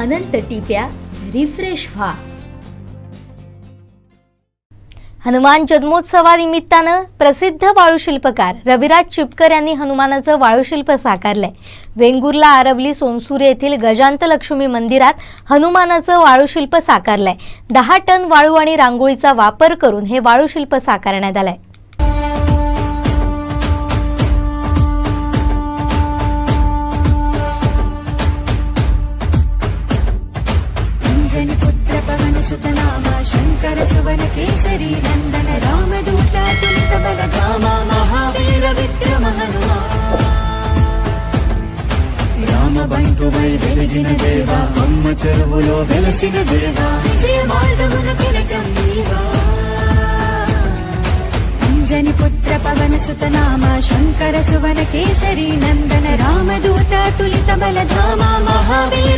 अनंत टिप्या refresh व्हा. हनुमान जन्मोत्सवानिमित्तानं प्रसिद्ध वाळूशिल्पकार रविराज चिपकर यांनी हनुमानाचं वाळूशिल्प साकारलंय. वेंगुर्ला आरवली सोनसुरे येथील गजांत लक्ष्मी मंदिरात हनुमानाचं वाळूशिल्प साकारलंय. दहा टन वाळू आणि रांगोळीचा वापर करून हे वाळूशिल्प साकारण्यात आलंय. నందన కేసరి నందన రామదూత తులిత బలగామ మహావీర విక్రమ రామ బంటువై వెలిగిన దేవా అమ్మ చెరువులో వెలసిన దేవా విజయ మార్గమున కిరటం పుత్ర పవన సుతనామ శంకర సువన కేసరి నందన రామదూత తులిత బలధామ మహావీర